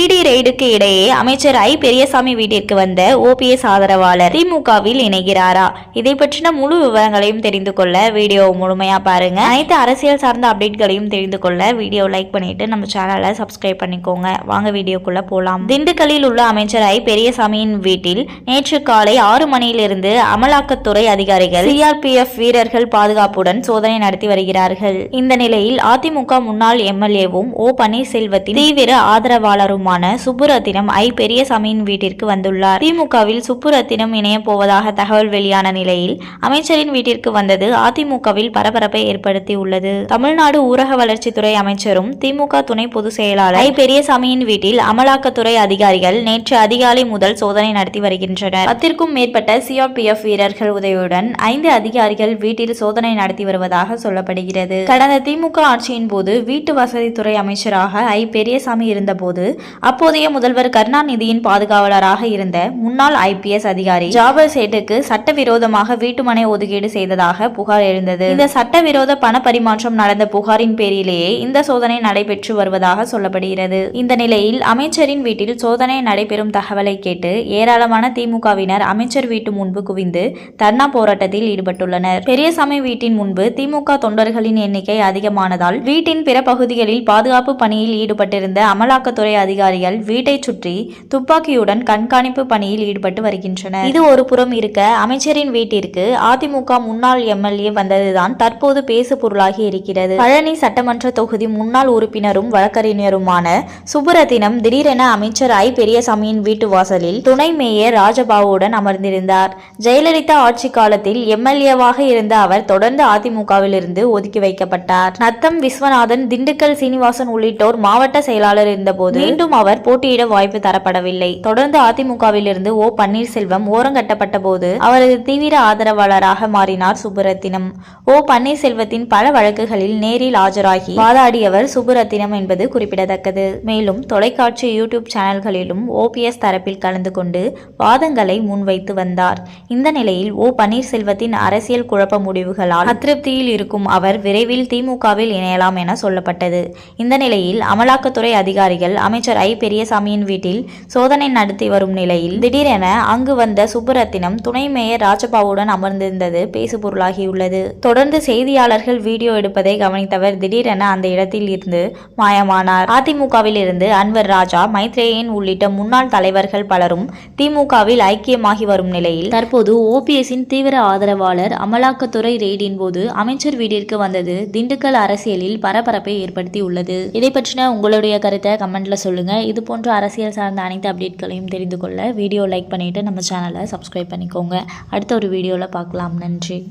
இடி ரெய்டுக்கு இடையே அமைச்சர் ஐ. பெரியசாமி வீட்டிற்கு வந்த ஓபிஎஸ் ஆதரவாளர் திமுகவில் இணைகிறாரா? இதை பற்றின முழு விவரங்களையும் தெரிந்து கொள்ள வீடியோ முழுமையா பாருங்க. அனைத்து அரசியல் சார்ந்த அப்டேட்களையும் தெரிந்து கொள்ள வீடியோ லைக் பண்ணிட்டு நம்ம சேனலை சப்ஸ்கிரைப் பண்ணிக்கோங்க. வாங்க வீடியோக்குள்ள போலாம். திண்டுக்கல்லில் உள்ள அமைச்சர் ஐ. பெரியசாமியின் வீட்டில் நேற்று காலை ஆறு மணியிலிருந்து அமலாக்கத்துறை அதிகாரிகள் சிஆர்பிஎஃப் வீரர்கள் பாதுகாப்புடன் சோதனை நடத்தி வருகிறார்கள். இந்த நிலையில் அதிமுக முன்னாள் எம்எல்ஏவும் ஓ. பன்னீர்செல்வத்தின் தீவிர ஆதரவாளரும் ஆதரவாளருமான சுப்புரத்தினம் ஐ பெரியசாமியின் வீட்டிற்கு வந்துள்ளார். திமுகவில் சுப்புரத்தினம் இணைய போவதாக தகவல் வெளியான நிலையில் அமைச்சரின் வீட்டிற்கு வந்தது அதிமுகவில் பரபரப்பை ஏற்படுத்தியுள்ளது. தமிழ்நாடு ஊரக வளர்ச்சித்துறை அமைச்சரும் திமுக துணை பொதுச் செயலாளர் ஐ பெரியசாமியின் வீட்டில் அமலாக்கத்துறை அதிகாரிகள் நேற்று அதிகாலை முதல் சோதனை நடத்தி வருகின்றனர். பத்திற்கும் மேற்பட்ட சிஆர்பிஎஃப் வீரர்கள் உதவியுடன் ஐந்து அதிகாரிகள் வீட்டில் சோதனை நடத்தி வருவதாக சொல்லப்படுகிறது. கடந்த திமுக ஆட்சியின் போது வீட்டு வசதித்துறை அமைச்சராக ஐ பெரியசாமி இருந்தபோது அப்போதைய முதல்வர் கருணாநிதியின் பாதுகாவலராக இருந்த முன்னாள் ஐபிஎஸ் அதிகாரி ஜாபர் சேட்டுக்கு சட்டவிரோதமாக வீட்டுமனை ஒதுக்கீடு செய்ததாக புகார் எழுந்தது. இந்த சட்டவிரோத பண பரிமாற்றம் நடந்த புகாரின் பேரிலேயே இந்த சோதனை நடைபெற்று வருவதாக சொல்லப்படுகிறது. இந்த நிலையில் அமைச்சரின் வீட்டில் சோதனை நடைபெறும் தகவலை கேட்டு ஏராளமான திமுகவினர் அமைச்சர் வீட்டு முன்பு குவிந்து தர்ணா போராட்டத்தில் ஈடுபட்டுள்ளனர். பெரியசாமி வீட்டின் முன்பு திமுக தொண்டர்களின் எண்ணிக்கை அதிகமானதால் வீட்டின் பிற பகுதிகளில் பாதுகாப்பு பணியில் ஈடுபட்டிருந்த அமலாக்கத்துறை அதிகாரிகள் வீட்டை சுற்றி துப்பாக்கியுடன் கண்காணிப்பு பணியில் ஈடுபட்டு வருகின்றனர். இது ஒரு புறம் இருக்க அமைச்சரின் வீட்டிற்கு அதிமுக முன்னாள் எம்எல்ஏ வந்ததுதான் தற்போது பேசு பொருளாகி இருக்கிறது. பழனி சட்டமன்ற தொகுதி முன்னாள் உறுப்பினரும் வழக்கறிஞருமான சுப்புரத்தினம் திடீரென அமைச்சர் ஐ. பெரியசாமியின் வீட்டு வாசலில் துணை மேயர் ராஜபாபுடன் அமர்ந்திருந்தார். ஜெயலலிதா ஆட்சி காலத்தில் எம்எல்ஏவாக இருந்த அவர் தொடர்ந்து அதிமுகவில் இருந்து ஒதுக்கி வைக்கப்பட்டார். நத்தம் விஸ்வநாதன் திண்டுக்கல் சீனிவாசன் உள்ளிட்டோர் மாவட்ட செயலாளர் இருந்தபோது மீண்டும் அவர் போட்டியிட வாய்ப்பு தரப்படவில்லை. தொடர்ந்து அதிமுகவில் இருந்து ஓ. பன்னீர்செல்வம் ஓரங்கட்டப்பட்ட போது அவரது தீவிர ஆதரவாளராக மாறினார் சுப்புரத்தினம். ஓ. பன்னீர்செல்வத்தின் பல வழக்குகளில் நேரில் ஆஜராகி வாதாடியவர் சுப்புரத்தினம் என்பது குறிப்பிடத்தக்கது. மேலும் தொலைக்காட்சி யூடியூப் சேனல்களிலும் ஓபிஎஸ் தரப்பில் கலந்து கொண்டு வாதங்களை முன்வைத்து வந்தார். இந்த நிலையில் ஓ. பன்னீர்செல்வத்தின் அரசியல் குழப்ப முடிவுகளால் அதிருப்தியில் இருக்கும் அவர் விரைவில் திமுகவில் இணையலாம் என சொல்லப்பட்டது. இந்த நிலையில் அமலாக்கத்துறை அதிகாரிகள் அமைச்சர் ஐ பெரியசாமியின் வீட்டில் சோதனை நடத்தி வரும் நிலையில் திடீரென அங்கு வந்த சுப்புரத்தினம் துணை மேயர் ராஜபாவுடன் அமர்ந்திருந்தது பேசுபொருளாகியுள்ளது. தொடர்ந்து செய்தியாளர்கள் வீடியோ எடுப்பதை கவனித்தவர் திடீரென அந்த இடத்தில் இருந்து மாயமானார். அதிமுகவில் இருந்து அன்வர் ராஜா மைத்ரேயன் உள்ளிட்ட முன்னாள் தலைவர்கள் பலரும் திமுகவில் ஐக்கியமாகி வரும் நிலையில் தற்போது ஓபிஎஸின் தீவிர ஆதரவாளர் அமலாக்கத்துறை ரெய்டின் போது அமைச்சர் வீட்டிற்கு வந்தது திண்டுக்கல் அரசியலில் பரபரப்பை ஏற்படுத்தியுள்ளது. இதை பற்றின உங்களுடைய கருத்தை கமெண்ட்ல சொல்லுங்க. இது போன்ற அரசியல் சார்ந்த அனைத்து அப்டேட்களையும் தெரிந்து கொள்ள வீடியோ லைக் பண்ணிட்டு நம்ம சேனலை சப்ஸ்கிரைப் பண்ணிக்கோங்க. அடுத்த ஒரு வீடியோவில் பார்க்கலாம். நன்றி.